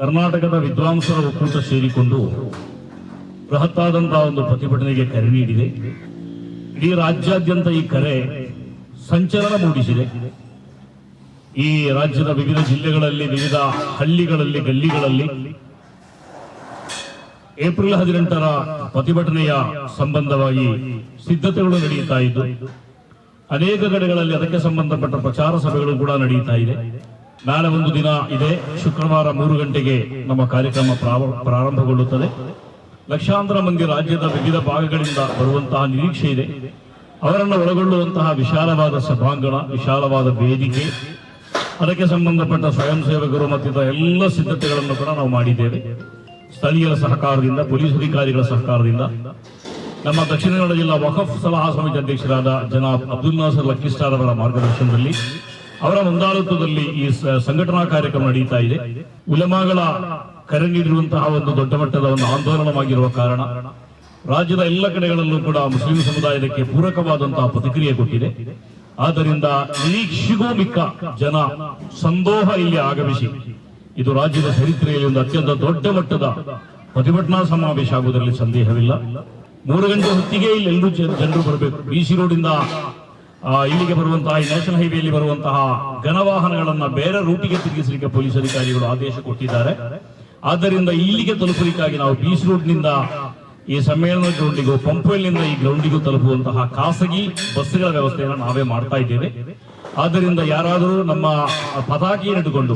ಕರ್ನಾಟಕದ ವಿದ್ವಾಂಸರ ಒಕ್ಕೂಟ ಸೇರಿಕೊಂಡು ಬೃಹತ್ತಾದಂತಹ ಒಂದು ಪ್ರತಿಭಟನೆಗೆ ಕರೆ ನೀಡಿದೆ. ಇಡೀ ರಾಜ್ಯಾದ್ಯಂತ ಈ ಕರೆ ಸಂಚಲನ ಮೂಡಿಸಿದೆ. ಈ ರಾಜ್ಯದ ವಿವಿಧ ಜಿಲ್ಲೆಗಳಲ್ಲಿ, ವಿವಿಧ ಹಳ್ಳಿಗಳಲ್ಲಿ, ಗಲ್ಲಿಗಳಲ್ಲಿ ಏಪ್ರಿಲ್ ಹದಿನೆಂಟರ ಪ್ರತಿಭಟನೆಯ ಸಂಬಂಧವಾಗಿ ಸಿದ್ಧತೆಗಳು ನಡೆಯುತ್ತಾ ಇದ್ದು, ಅನೇಕ ಕಡೆಗಳಲ್ಲಿ ಅದಕ್ಕೆ ಸಂಬಂಧಪಟ್ಟ ಪ್ರಚಾರ ಸಭೆಗಳು ಕೂಡ ನಡೆಯುತ್ತಾ ಇದೆ. ನಾಳೆ ಒಂದು ದಿನ ಇದೆ. ಶುಕ್ರವಾರ ಮೂರು ಗಂಟೆಗೆ ನಮ್ಮ ಕಾರ್ಯಕ್ರಮ ಪ್ರಾರಂಭಗೊಳ್ಳುತ್ತದೆ. ಲಕ್ಷಾಂತರ ಮಂದಿ ರಾಜ್ಯದ ವಿವಿಧ ಭಾಗಗಳಿಂದ ಬರುವಂತಹ ನಿರೀಕ್ಷೆ ಇದೆ. ಅವರನ್ನು ಒಳಗೊಳ್ಳುವಂತಹ ವಿಶಾಲವಾದ ಸಭಾಂಗಣ, ವಿಶಾಲವಾದ ವೇದಿಕೆ, ಅದಕ್ಕೆ ಸಂಬಂಧಪಟ್ಟ ಸ್ವಯಂ ಸೇವಕರು ಮತ್ತಿತರ ಎಲ್ಲ ಸಿದ್ಧತೆಗಳನ್ನು ಕೂಡ ನಾವು ಮಾಡಿದ್ದೇವೆ. ಸ್ಥಳೀಯರ ಸಹಕಾರದಿಂದ, ಪೊಲೀಸ್ ಅಧಿಕಾರಿಗಳ ಸಹಕಾರದಿಂದ. ನಮ್ಮ ದಕ್ಷಿಣ ಕನ್ನಡ ಜಿಲ್ಲಾ ವಖಫ್ ಸಲಹಾ ಸಮಿತಿ ಅಧ್ಯಕ್ಷರಾದ ಜನಾಬ್ ಅಬ್ದುಲ್ ನಾಸರ್ ಲಕ್ಕಿಸ್ಟಾರ್ ಅವರ ಮಾರ್ಗದರ್ಶನದಲ್ಲಿ ಅವರ ಮುಂದಾಳತ್ವದಲ್ಲಿ ಈ ಸ- ಸಂಘಟನಾ ಕಾರ್ಯಕ್ರಮ ನಡೀತಾ ಇದೆ. ಉಲಮಾಗಳ ಕರೆ ನೀಡಿರುವಂತಹ ಒಂದು ದೊಡ್ಡ ಮಟ್ಟದ ಒಂದು ಆಂದೋಲನವಾಗಿರುವ ಕಾರಣ ರಾಜ್ಯದ ಎಲ್ಲ ಕಡೆಗಳಲ್ಲೂ ಕೂಡ ಮುಸ್ಲಿಂ ಸಮುದಾಯಕ್ಕೆ ಪೂರಕವಾದಂತಹ ಪ್ರತಿಕ್ರಿಯೆ ಕೊಟ್ಟಿದೆ. ಆದ್ದರಿಂದ ನಿರೀಕ್ಷೆಗೂ ಮಿಕ್ಕ ಜನ ಸಂದೋಹ ಇಲ್ಲಿ ಆಗಮಿಸಿ. ಇದು ರಾಜ್ಯದ ಚರಿತ್ರೆಯಲ್ಲಿ ಒಂದು ಅತ್ಯಂತ ದೊಡ್ಡ ಮಟ್ಟದ ಪ್ರತಿಭಟನಾ ಸಮಾವೇಶ ಆಗುವುದರಲ್ಲಿ ಸಂದೇಹವಿಲ್ಲ. ಮೂರು ಗಂಟೆ ಹೊತ್ತಿಗೆ ಇಲ್ಲಿ ಎಲ್ಲರೂ ಜನರು ಬರಬೇಕು. ಬಿಸಿ ರೋಡಿಂದ ಆ, ಇಲ್ಲಿಗೆ ಬರುವಂತಹ ಈ ನ್ಯಾಷನಲ್ ಹೈವೇಲಿ ಬರುವಂತಹ ಘನವಾಹನಗಳನ್ನ ಬೇರೆ ರೂಟಿಗೆ ತಿರುಗಿಸಲಿಕ್ಕೆ ಪೊಲೀಸ್ ಅಧಿಕಾರಿಗಳು ಆದೇಶ ಕೊಟ್ಟಿದ್ದಾರೆ. ಆದ್ದರಿಂದ ಇಲ್ಲಿಗೆ ತಲುಪಲಿಕ್ಕಾಗಿ ನಾವು ಬೀಚ್ ರೋಡ್ನಿಂದ ಈ ಸಮ್ಮೇಳನ ಗ್ರೌಂಡಿಗೂ, ಪಂಪವೆಲ್ನಿಂದ ಈ ಗ್ರೌಂಡಿಗೂ ತಲುಪುವಂತಹ ಖಾಸಗಿ ಬಸ್ಗಳ ವ್ಯವಸ್ಥೆಯನ್ನು ನಾವೇ ಮಾಡ್ತಾ ಇದ್ದೇವೆ. ಆದ್ದರಿಂದ ಯಾರಾದರೂ ನಮ್ಮ ಪತಾಕಿಯನ್ನಿಟ್ಟುಕೊಂಡು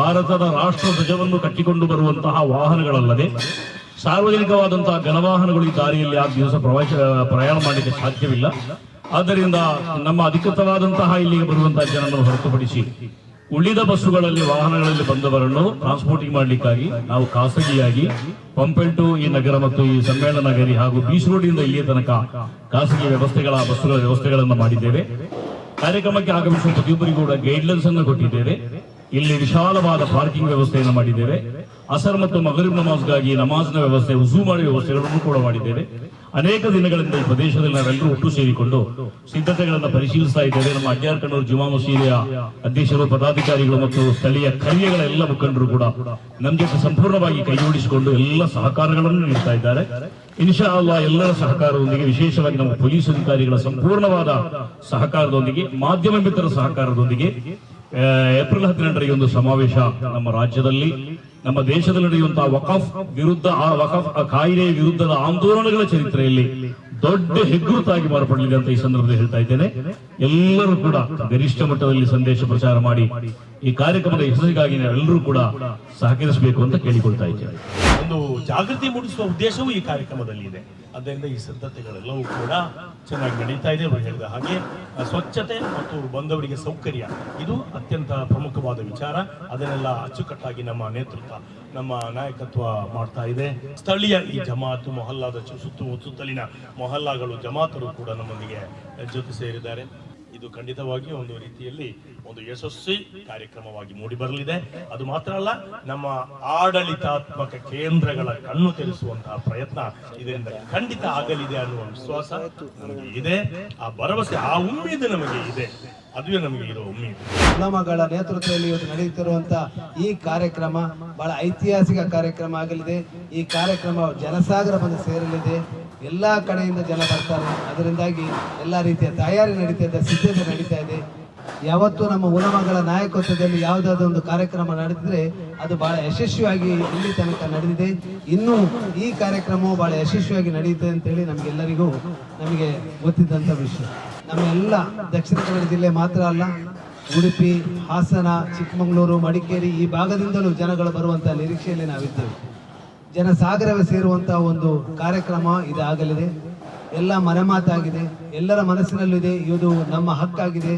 ಭಾರತದ ರಾಷ್ಟ್ರ ಧ್ವಜವನ್ನು ಕಟ್ಟಿಕೊಂಡು ಬರುವಂತಹ ವಾಹನಗಳಲ್ಲದೆ, ಸಾರ್ವಜನಿಕವಾದಂತಹ ಘನವಾಹನಗಳು ಈ ದಾರಿಯಲ್ಲಿ ಆ ದಿವಸ ಪ್ರವಾಸ ಪ್ರಯಾಣ ಮಾಡಲಿಕ್ಕೆ ಸಾಧ್ಯವಿಲ್ಲ. ಆದ್ದರಿಂದ ನಮ್ಮ ಅಧಿಕೃತವಾದಂತಹ ಇಲ್ಲಿಗೆ ಬರುವಂತಹ ಜನರನ್ನು ಹೊರತುಪಡಿಸಿ ಉಳಿದ ಬಸ್ಸುಗಳಲ್ಲಿ, ವಾಹನಗಳಲ್ಲಿ ಬಂದವರನ್ನು ಟ್ರಾನ್ಸ್ಪೋರ್ಟಿಂಗ್ ಮಾಡಲಿಕ್ಕಾಗಿ ನಾವು ಖಾಸಗಿಯಾಗಿ ಪಂಪೆಂಟು ಈ ನಗರ ಮತ್ತು ಈ ಸಮ್ಮೇಳನ ನಗರಿ ಹಾಗೂ ಬೀಚ್ ರೋಡ್ ಇಂದ ಇಲ್ಲಿಯ ತನಕ ಖಾಸಗಿ ವ್ಯವಸ್ಥೆಗಳ, ಬಸ್ಸುಗಳ ವ್ಯವಸ್ಥೆಗಳನ್ನು ಮಾಡಿದ್ದೇವೆ. ಕಾರ್ಯಕ್ರಮಕ್ಕೆ ಆಗಮಿಸುವ ಪ್ರತಿಯೊಬ್ಬರಿಗೂ ಕೂಡ ಗೈಡ್ಲೈನ್ಸ್ ಅನ್ನು ಕೊಟ್ಟಿದ್ದೇವೆ. ಇಲ್ಲಿ ವಿಶಾಲವಾದ ಪಾರ್ಕಿಂಗ್ ವ್ಯವಸ್ಥೆಯನ್ನು ಮಾಡಿದ್ದೇವೆ. ಅಸರ್ ಮತ್ತು ಮಗರಿಬ್ ನಮಾಜ್ಗಾಗಿ ನಮಾಜ್ನ ವ್ಯವಸ್ಥೆ ಉಸು ಮಾಡುವ ಎರಡನ್ನೂ ಕೂಡ ಮಾಡಿದ್ದೇವೆ. ಅನೇಕ ದಿನಗಳಿಂದ ಈ ಪ್ರದೇಶದಲ್ಲಿ ನಾವೆಲ್ಲರೂ ಒಟ್ಟು ಸೇರಿಕೊಂಡು ಸಿದ್ಧತೆಗಳನ್ನು ಪರಿಶೀಲಿಸ್ತಾ ಇದ್ದೇವೆ. ನಮ್ಮ ಅಜ್ಜಾರ್ಕಣ್ಣೂರು ಜುಮಾ ಮಸೀದಿಯ ಅಧ್ಯಕ್ಷರು, ಪದಾಧಿಕಾರಿಗಳು ಮತ್ತು ಸ್ಥಳೀಯ ಕರಿಯಗಳ ಎಲ್ಲ ಮುಖಂಡರು ಕೂಡ ನಮ್ಮ ಜೊತೆ ಸಂಪೂರ್ಣವಾಗಿ ಕೈಜೋಡಿಸಿಕೊಂಡು ಎಲ್ಲ ಸಹಕಾರಗಳನ್ನು ನೀಡ್ತಾ ಇದ್ದಾರೆ. ಇನ್ಶಾ ಅಲ್ಲಾ ಎಲ್ಲರ ಸಹಕಾರದೊಂದಿಗೆ, ವಿಶೇಷವಾಗಿ ನಮ್ಮ ಪೊಲೀಸ್ ಅಧಿಕಾರಿಗಳ ಸಂಪೂರ್ಣವಾದ ಸಹಕಾರದೊಂದಿಗೆ, ಮಾಧ್ಯಮ ಮಿತ್ರರ ಸಹಕಾರದೊಂದಿಗೆ ಏಪ್ರಿಲ್ ಹದಿನೆಂಟರ ಈ ಒಂದು ಸಮಾವೇಶ ನಮ್ಮ ರಾಜ್ಯದಲ್ಲಿ. ನಮ್ಮ ದೇಶದಲ್ಲಿ ನಡೆಯುವಂತಹ ವಕಫ್ ವಿರುದ್ಧ, ಆ ವಕಫ್, ಆ ಕಾಯ್ದೆ ವಿರುದ್ಧದ ಆಂದೋಲನಗಳ ಚರಿತ್ರೆಯಲ್ಲಿ ದೊಡ್ಡ ಹೆಗ್ಗುರುತಾಗಿ ಮಾರ್ಪಡಲಿದೆ ಅಂತ ಈ ಸಂದರ್ಭದಲ್ಲಿ ಹೇಳ್ತಾ ಇದ್ದೇನೆ. ಎಲ್ಲರೂ ಕೂಡ ಗರಿಷ್ಠ ಮಟ್ಟದಲ್ಲಿ ಸಂದೇಶ ಪ್ರಚಾರ ಮಾಡಿ ಈ ಕಾರ್ಯಕ್ರಮದ ಹೆಸರಿಗಾಗಿ ಎಲ್ಲರೂ ಕೂಡ ಸಹಕರಿಸಬೇಕು ಅಂತ ಕೇಳಿಕೊಳ್ತಾ ಇದ್ದೇವೆ ಒಂದು ಜಾಗೃತಿ ಮೂಡಿಸುವ ಉದ್ದೇಶವೂ ಈ ಕಾರ್ಯಕ್ರಮದಲ್ಲಿ ಇದೆ. ಅದರಿಂದ ಈ ಸಿದ್ಧತೆಗಳೆಲ್ಲವೂ ಕೂಡ ಚೆನ್ನಾಗಿ ನಡೀತಾ ಇದೆ. ಅವರು ಹೇಳಿದ ಹಾಗೆ ಸ್ವಚ್ಛತೆ ಮತ್ತು ಬಂದವರಿಗೆ ಸೌಕರ್ಯ, ಇದು ಅತ್ಯಂತ ಪ್ರಮುಖವಾದ ವಿಚಾರ. ಅದನ್ನೆಲ್ಲ ಅಚ್ಚುಕಟ್ಟಾಗಿ ನಮ್ಮ ನೇತೃತ್ವ, ನಮ್ಮ ನಾಯಕತ್ವ ಮಾಡ್ತಾ ಇದೆ. ಸ್ಥಳೀಯ ಈ ಜಮಾತು, ಮೊಹಲ್ಲಾದ ಸುತ್ತು ಸುತ್ತಲಿನ ಮೊಹಲ್ಲಾಗಳು, ಜಮಾತರು ಕೂಡ ನಮ್ಮೊಂದಿಗೆ ಜೊತೆ ಸೇರಿದ್ದಾರೆ. ಇದು ಖಂಡಿತವಾಗಿ ಒಂದು ರೀತಿಯಲ್ಲಿ ಒಂದು ಯಶಸ್ವಿ ಕಾರ್ಯಕ್ರಮವಾಗಿ ಮೂಡಿ ಬರಲಿದೆ. ಅದು ಮಾತ್ರ ಅಲ್ಲ, ನಮ್ಮ ಆಡಳಿತಾತ್ಮಕ ಕೇಂದ್ರಗಳ ಕಣ್ಣು ತೆರೆಸುವಂತಹ ಪ್ರಯತ್ನ ಇದರಿಂದ ಖಂಡಿತ ಆಗಲಿದೆ ಅನ್ನುವ ವಿಶ್ವಾಸ ನಮಗೆ ಇದೆ. ಆ ಭರವಸೆ, ಆ ಉಮ್ಮೀದು ನಮಗೆ ಇದೆ. ಅದುವೇ ನಮಗೆ ಇರೋ ಉಮ್ಮೀದು. ನಮ್ಮಗಳ ನೇತೃತ್ವದಲ್ಲಿ ಇವತ್ತು ನಡೆಯುತ್ತಿರುವಂತಹ ಈ ಕಾರ್ಯಕ್ರಮ ಬಹಳ ಐತಿಹಾಸಿಕ ಕಾರ್ಯಕ್ರಮ ಆಗಲಿದೆ. ಈ ಕಾರ್ಯಕ್ರಮ ಜನಸಾಗರ ಬಂದು ಸೇರಲಿದೆ. ಎಲ್ಲಾ ಕಡೆಯಿಂದ ಜನ ಬರ್ತಾರೆ. ಅದರಿಂದಾಗಿ ಎಲ್ಲ ರೀತಿಯ ತಯಾರಿ ನಡೀತಾ ಇದೆ, ಸಿದ್ಧತೆ ನಡೀತಾ ಇದೆ. ಯಾವತ್ತು ನಮ್ಮ ಉಲಮಗಳ ನಾಯಕತ್ವದಲ್ಲಿ ಯಾವುದಾದ್ರು ಒಂದು ಕಾರ್ಯಕ್ರಮ ನಡೆದಿದ್ರೆ ಅದು ಬಹಳ ಯಶಸ್ವಿಯಾಗಿ ಇಲ್ಲಿ ತನಕ ನಡೆದಿದೆ. ಇನ್ನೂ ಈ ಕಾರ್ಯಕ್ರಮವು ಬಹಳ ಯಶಸ್ವಿಯಾಗಿ ನಡೆಯುತ್ತೆ ಅಂತೇಳಿ ನಮಗೆಲ್ಲರಿಗೂ ನಮಗೆ ಗೊತ್ತಿದ್ದಂಥ ವಿಷಯ. ನಮ್ಮ ಎಲ್ಲ ದಕ್ಷಿಣ ಕನ್ನಡ ಜಿಲ್ಲೆ ಮಾತ್ರ ಅಲ್ಲ, ಉಡುಪಿ, ಹಾಸನ, ಚಿಕ್ಕಮಗಳೂರು, ಮಡಿಕೇರಿ ಈ ಭಾಗದಿಂದಲೂ ಜನಗಳು ಬರುವಂಥ ನಿರೀಕ್ಷೆಯಲ್ಲಿ ನಾವಿದ್ದೇವೆ. ಜನಸಾಗರವೇ ಸೇರುವಂತಹ ಒಂದು ಕಾರ್ಯಕ್ರಮ ಇದಾಗಲಿದೆ. ಎಲ್ಲ ಮನೆ ಮಾತಾಗಿದೆ ಎಲ್ಲರ ಮನಸ್ಸಿನಲ್ಲಿದೆ. ಇದು ನಮ್ಮ ಹಕ್ಕಾಗಿದೆ.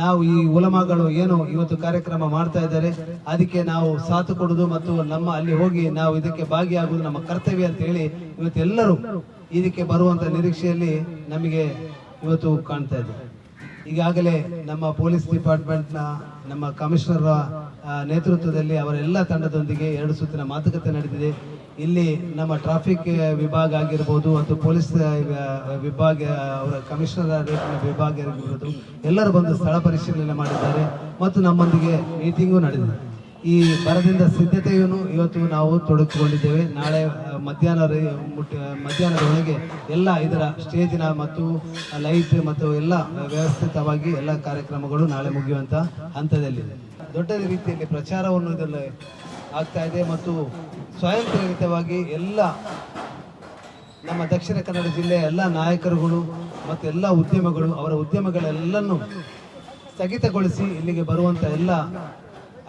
ನಾವು ಈ ಉಲಮಗಳು ಏನು ಇವತ್ತು ಕಾರ್ಯಕ್ರಮ ಮಾಡ್ತಾ ಇದ್ದಾರೆ, ಅದಕ್ಕೆ ನಾವು ಸಾಥ್ ಕೊಡೋದು ಮತ್ತು ನಮ್ಮ ಅಲ್ಲಿ ಹೋಗಿ ನಾವು ಇದಕ್ಕೆ ಭಾಗಿಯಾಗುವುದು ನಮ್ಮ ಕರ್ತವ್ಯ ಅಂತ ಹೇಳಿ ಇವತ್ತು ಎಲ್ಲರೂ ಇದಕ್ಕೆ ಬರುವಂತ ನಿರೀಕ್ಷೆಯಲ್ಲಿ ನಮಗೆ ಇವತ್ತು ಕಾಣ್ತಾ ಇದೆ. ಈಗಾಗಲೇ ನಮ್ಮ ಪೊಲೀಸ್ ಡಿಪಾರ್ಟ್ಮೆಂಟ್ನ ನಮ್ಮ ಕಮಿಷನರ್ ನೇತೃತ್ವದಲ್ಲಿ ಅವರೆಲ್ಲ ತಂಡದೊಂದಿಗೆ ಎರಡು ಸುತ್ತಿನ ಮಾತುಕತೆ ನಡೆದಿದೆ ಇಲ್ಲಿ ನಮ್ಮ ಟ್ರಾಫಿಕ್ ವಿಭಾಗ ಆಗಿರ್ಬೋದು ಮತ್ತು ಪೊಲೀಸ್ ವಿಭಾಗ, ಅವರ ಕಮಿಷನರ್ ವಿಭಾಗ ಆಗಿರ್ಬೋದು, ಎಲ್ಲರೂ ಬಂದು ಸ್ಥಳ ಪರಿಶೀಲನೆ ಮಾಡಿದ್ದಾರೆ ಮತ್ತು ನಮ್ಮೊಂದಿಗೆ ಮೀಟಿಂಗು ನಡೆದಿದೆ. ಈ ಬರದಿಂದ ಸಿದ್ಧತೆಯನ್ನು ಇವತ್ತು ನಾವು ತೊಡಗಿಕೊಂಡಿದ್ದೇವೆ ನಾಳೆ ಮಧ್ಯಾಹ್ನ ಮುಟ್ಟ ಮಧ್ಯಾಹ್ನದ ಒಳಗೆ ಎಲ್ಲ ಇದರ ಸ್ಟೇಜಿನ ಮತ್ತು ಲೈಟ್ ಮತ್ತು ಎಲ್ಲ ವ್ಯವಸ್ಥಿತವಾಗಿ ಎಲ್ಲ ಕಾರ್ಯಕ್ರಮಗಳು ನಾಳೆ ಮುಗಿಯುವಂಥ ಹಂತದಲ್ಲಿದೆ. ದೊಡ್ಡ ರೀತಿಯಲ್ಲಿ ಪ್ರಚಾರವನ್ನು ಇದರಲ್ಲಿ ಆಗ್ತಾ ಇದೆ ಮತ್ತು ಸ್ವಯಂ ಪ್ರೇರಿತವಾಗಿ ಎಲ್ಲ ನಮ್ಮ ದಕ್ಷಿಣ ಕನ್ನಡ ಜಿಲ್ಲೆಯ ಎಲ್ಲ ನಾಯಕರುಗಳು ಮತ್ತು ಎಲ್ಲ ಉದ್ಯಮಗಳು, ಅವರ ಉದ್ಯಮಗಳೆಲ್ಲನ್ನು ಸ್ಥಗಿತಗೊಳಿಸಿ ಇಲ್ಲಿಗೆ ಬರುವಂಥ ಎಲ್ಲ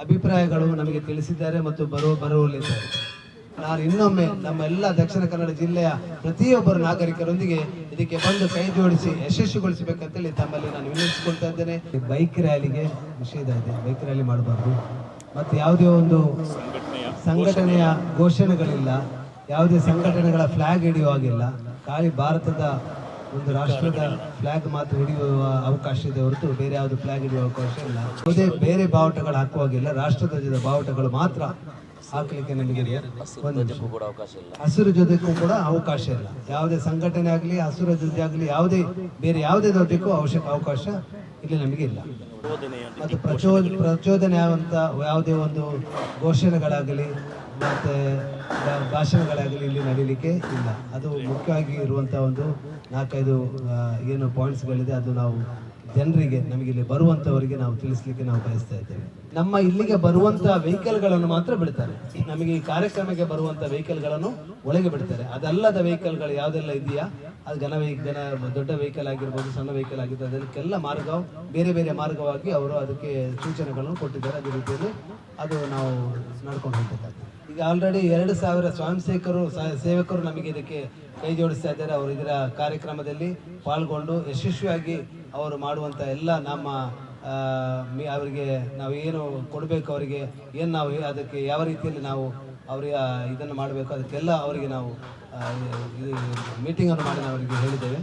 ಅಭಿಪ್ರಾಯಗಳು ನಮಗೆ ತಿಳಿಸಿದ್ದಾರೆ ಮತ್ತು ಬರುವ ಬರುವಲ್ಲಿದ್ದಾರೆ. ನಾನು ಇನ್ನೊಮ್ಮೆ ನಮ್ಮ ಎಲ್ಲ ದಕ್ಷಿಣ ಕನ್ನಡ ಜಿಲ್ಲೆಯ ಪ್ರತಿಯೊಬ್ಬರು ನಾಗರಿಕರೊಂದಿಗೆ ಇದಕ್ಕೆ ಬಂದು ಕೈ ಜೋಡಿಸಿ ಯಶಸ್ವಿಗೊಳಿಸಬೇಕಂತೇಳಿ ತಮ್ಮಲ್ಲಿ ನಾನು ವಿನಂತಿಸಿಕೊಳ್ತಾ ಇದ್ದೇನೆ. ಬೈಕ್ ರ್ಯಾಲಿಗೆ ನಿಷೇಧ ಇದೆ. ಬೈಕ್ ರ್ಯಾಲಿ ಮಾಡಬಾರ್ದು. ಮತ್ತು ಯಾವುದೇ ಒಂದು ಸಂಘಟನೆಯ ಘೋಷಣೆಗಳಿಲ್ಲ. ಯಾವುದೇ ಸಂಘಟನೆಗಳ ಫ್ಲಾಗ್ ಹಿಡಿಯುವ ಹಾಗಿಲ್ಲ. ಖಾಲಿ ಭಾರತದ ಒಂದು ರಾಷ್ಟ್ರದ ಫ್ಲಾಗ್ ಮಾತ್ರ ಹಿಡಿಯುವ ಅವಕಾಶ ಇದೆ ಹೊರತು ಬೇರೆ ಯಾವುದು ಫ್ಲಾಗ್ ಹಿಡಿಯುವ ಅವಕಾಶ ಇಲ್ಲ. ಯಾವುದೇ ಬೇರೆ ಬಾವುಟಗಳು ಹಾಕುವಾಗಿಲ್ಲ ರಾಷ್ಟ್ರಧ್ವಜದ ಬಾವುಟಗಳು ಮಾತ್ರ ಹಾಕ್ಲಿಕ್ಕೆ ನಮಗೆ. ಹಸಿರು ಜೊತೆಗೂ ಕೂಡ ಅವಕಾಶ ಇಲ್ಲ. ಯಾವುದೇ ಸಂಘಟನೆ ಆಗಲಿ ಹಸಿರು ಜೊತೆ ಆಗಲಿ ಯಾವುದೇ ಬೇರೆ ಯಾವುದೇ ದೊಡ್ಡಕ್ಕೂ ಅವಶ್ಯಕ ಅವಕಾಶ ಇಲ್ಲಿ ನಮಗೆ ಇಲ್ಲ. ಮತ್ತು ಪ್ರಚೋದ ಪ್ರಚೋದನೆ ಆಗುವಂಥ ಯಾವುದೇ ಒಂದು ಘೋಷಣೆಗಳಾಗಲಿ ಮತ್ತು ಭಾಷಣಗಳಾಗಲಿ ಇಲ್ಲಿ ನಡೀಲಿಕ್ಕೆ ಇಲ್ಲ. ಅದು ಮುಖ್ಯವಾಗಿ ಇರುವಂಥ ಒಂದು ನಾಲ್ಕೈದು ಏನು ಪಾಯಿಂಟ್ಸ್ಗಳಿದೆ ಅದು ನಾವು ಜನರಿಗೆ, ನಮಗೆ ಇಲ್ಲಿ ಬರುವಂಥವರಿಗೆ ನಾವು ತಿಳಿಸ್ಲಿಕ್ಕೆ ನಾವು ಬಯಸ್ತಾ ಇದ್ದೇವೆ. ನಮ್ಮ ಇಲ್ಲಿಗೆ ಬರುವಂಥ ವೆಹಿಕಲ್ಗಳನ್ನು ಮಾತ್ರ ಬಿಡ್ತಾರೆ. ನಮಗೆ ಈ ಕಾರ್ಯಕ್ರಮಕ್ಕೆ ಬರುವಂಥ ವೆಹಿಕಲ್ಗಳನ್ನು ಒಳಗೆ ಬಿಡ್ತಾರೆ. ಅದಲ್ಲದ ವೆಹಿಕಲ್ಗಳು ಯಾವುದೆಲ್ಲ ಇದೆಯಾ? ಅದು ಘನ ಘನ ದೊಡ್ಡ ವೆಹಿಕಲ್ ಆಗಿರ್ಬೋದು, ಸಣ್ಣ ವೆಹಿಕಲ್ ಆಗಿರ್ಬೋದು, ಅದಕ್ಕೆಲ್ಲ ಮಾರ್ಗ ಬೇರೆ ಬೇರೆ ಮಾರ್ಗವಾಗಿ ಅವರು ಅದಕ್ಕೆ ಸೂಚನೆಗಳನ್ನು ಕೊಟ್ಟಿದ್ದಾರೆ. ಅದೇ ರೀತಿಯಲ್ಲಿ ಅದು ನಾವು ನಡ್ಕೊಂಡು ಹೋಗ್ಬೇಕಾಗ್ತದೆ. ಈಗ ಆಲ್ರೆಡಿ ಎರಡು ಸಾವಿರ ಸ್ವಯಂ ಸೇವಕರು ಸೇವಕರು ನಮಗೆ ಇದಕ್ಕೆ ಕೈ ಜೋಡಿಸ್ತಾ ಇದ್ದಾರೆ. ಅವರು ಇದರ ಕಾರ್ಯಕ್ರಮದಲ್ಲಿ ಪಾಲ್ಗೊಂಡು ಯಶಸ್ವಿಯಾಗಿ ಅವರು ಮಾಡುವಂಥ ಎಲ್ಲ ನಮ್ಮ ಅವರಿಗೆ ನಾವು ಏನು ಕೊಡಬೇಕು ಅವರಿಗೆ, ಏನು ನಾವು ಅದಕ್ಕೆ ಯಾವ ರೀತಿಯಲ್ಲಿ ನಾವು ಅವರಿಗೆ ಇದನ್ನು ಮಾಡಬೇಕು, ಅದಕ್ಕೆಲ್ಲ ಅವರಿಗೆ ನಾವು ಇದು ಮೀಟಿಂಗನ್ನು ಮಾಡಿ ನಾವು ಅವರಿಗೆ ಹೇಳಿದ್ದೇವೆ.